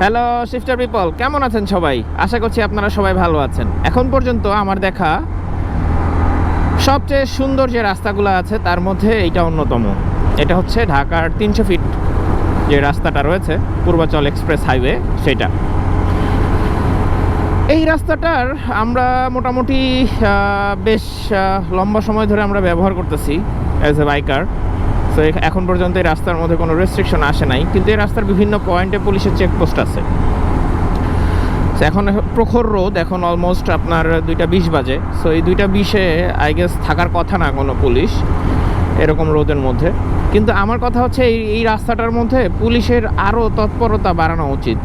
Hello shifter people কেমন আছেন সবাই? আশা করছি আপনারা সবাই ভালো আছেন। এখন পর্যন্ত আমার দেখা সবচেয়ে সুন্দর যে রাস্তাগুলো আছে, তার মধ্যে এইটা অন্যতম। এটা হচ্ছে ঢাকার তিনশো ফিট যে রাস্তাটা রয়েছে, পূর্বাচল এক্সপ্রেস হাইওয়ে, সেটা। এই রাস্তাটার আমরা মোটামুটি বেশ লম্বা সময় ধরে আমরা ব্যবহার করতেছি অ্যাজ এ বাইকার তো এখন পর্যন্ত এই রাস্তার মধ্যে কোনো রেস্ট্রিকশন আসে নাই, কিন্তু এই রাস্তার বিভিন্ন পয়েন্টে পুলিশের চেকপোস্ট আছে। এখন প্রখর রোদ, এখন অলমোস্ট আপনার দুইটা বিশ বাজে। সো এই দুইটা বিশে আই গেস থাকার কথা না কোনো পুলিশ এরকম রোদের মধ্যে। কিন্তু আমার কথা হচ্ছে, এই এই রাস্তাটার মধ্যে পুলিশের আরও তৎপরতা বাড়ানো উচিত।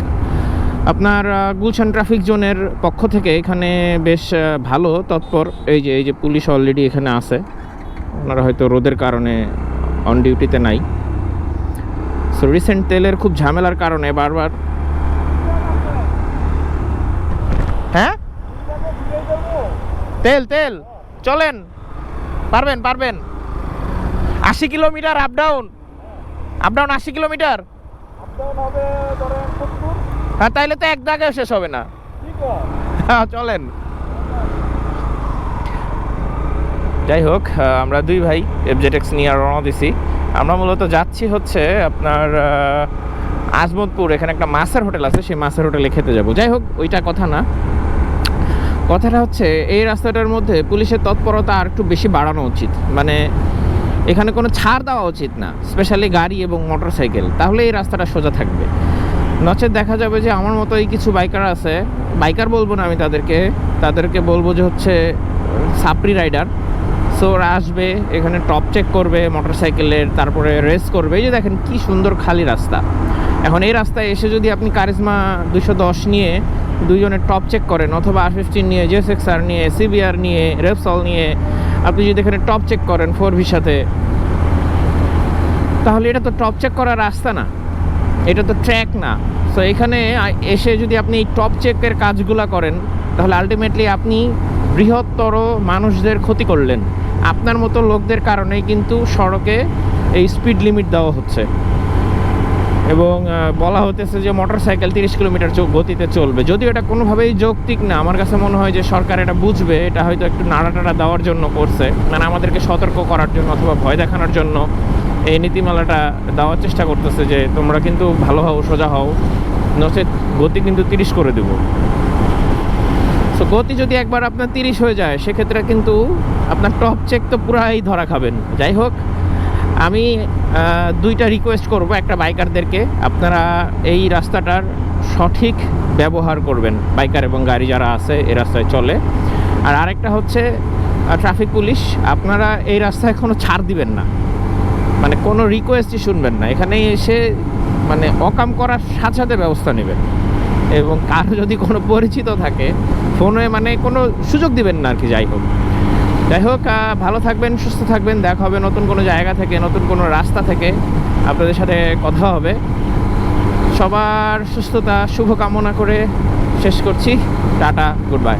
আপনার গুলশান ট্রাফিক জোনের পক্ষ থেকে এখানে বেশ ভালো, তৎপর। এই যে এই যে পুলিশ অলরেডি এখানে আছে। ওনারা হয়তো রোদের কারণে অন ডিউটিতে নাই। সো রিসেন্ট তেলের খুব ঝামেলার কারণে বারবার হ্যাঁ? তেল তেল চলেন। পারবেন পারবেন। আশি kilometre up down up down আশি কিলোমিটার। হ্যাঁ তাইলে তো এক জায়গায় শেষ হবে না। হ্যাঁ চলেন। যাই হোক আমরা দুই ভাই এফজেটেক্স নিয়ে রওনা দিছি। আমরা মূলত যাচ্ছি হচ্ছে আপনার আজমতপুর। এখানে একটা মাছের হোটেল আছে, সেই মাছের হোটেলে খেতে যাব। যাই হোক, ওইটা কথা না। কথাটা হচ্ছে, এই রাস্তাটার মধ্যে পুলিশের তৎপরতা আর একটু বেশি বাড়ানো উচিত। মানে এখানে কোনো ছাড় দেওয়া উচিত না, স্পেশালি গাড়ি এবং মোটরসাইকেল। তাহলে এই রাস্তাটা সোজা থাকবে। নচেত দেখা যাবে যে আমার মতো এই কিছু বাইকার আছে। বাইকার বলব না আমি তাদেরকে। তাদেরকে বলব যে হচ্ছে সাপরি রাইডার। সো ওরা আসবে, এখানে টপ চেক করবে মোটর সাইকেলের তারপরে রেস করবে। এই যে দেখেন কি সুন্দর খালি রাস্তা। এখন এই রাস্তায় এসে যদি আপনি কারিজমা দুশো দশ নিয়ে দুইজনের টপ চেক করেন, অথবা আর ফিফটিন নিয়ে জেসেক্স আর নিয়ে সিবিআর নিয়ে রেপসল নিয়ে, আপনি যদি এখানে টপ চেক করেন ফোর ভির সাথে, তাহলে এটা তো টপ চেক করার রাস্তা না। এটা তো ট্র্যাক না। সো এখানে এসে যদি আপনি এই টপ চেকের কাজগুলো করেন, তাহলে আলটিমেটলি আপনি বৃহত্তর মানুষদের ক্ষতি করলেন। আপনার মতো লোকদের কারণেই কিন্তু সড়কে এই স্পিড লিমিট দেওয়া হচ্ছে। এবং বলা হতেছে যে মোটর সাইকেল তিরিশ কিলোমিটার গতিতে চলবে। যদিও এটা কোনোভাবেই যৌক্তিক না, আমার কাছে মনে হয় যে সরকার এটা বুঝবে, এটা হয়তো একটু নাড়াটাড়া দেওয়ার জন্য করছে। মানে আমাদেরকে সতর্ক করার জন্য অথবা ভয় দেখানোর জন্য এই নীতিমালাটা দেওয়ার চেষ্টা করতেছে যে তোমরা কিন্তু ভালো হও, সোজা হও, নচেত গতি কিন্তু তিরিশ করে দেবো। সো গতি যদি একবার আপনার তিরিশ হয়ে যায়, সেক্ষেত্রে কিন্তু আপনার টপ চেক তো পুরাই ধরা খাবেন। যাই হোক, আমি দুইটা রিকোয়েস্ট করব একটা বাইকারদেরকে আপনারা এই রাস্তাটার সঠিক ব্যবহার করবেন বাইকার এবং গাড়ি যারা আছে এই রাস্তায় চলে। আর আরেকটা হচ্ছে ট্রাফিক পুলিশ আপনারা এই রাস্তায় কোনো ছাড় দিবেন না। মানে কোনো রিকোয়েস্টই শুনবেন না। এখানে এসে মানে অকাম করার সাথে সাথে ব্যবস্থা নেবেন। এবং কারও যদি কোনো পরিচিত থাকে, ফোনে মানে কোনো সুযোগ দিবেন না আর কি যাই হোক। যাই হোক ভালো থাকবেন, সুস্থ থাকবেন, দেখা হবে নতুন কোনো জায়গা থেকে, নতুন কোনো রাস্তা থেকে। আপনাদের সাথে কথা হবে। সবার সুস্থতা, শুভকামনা করে শেষ করছি। Tata good bye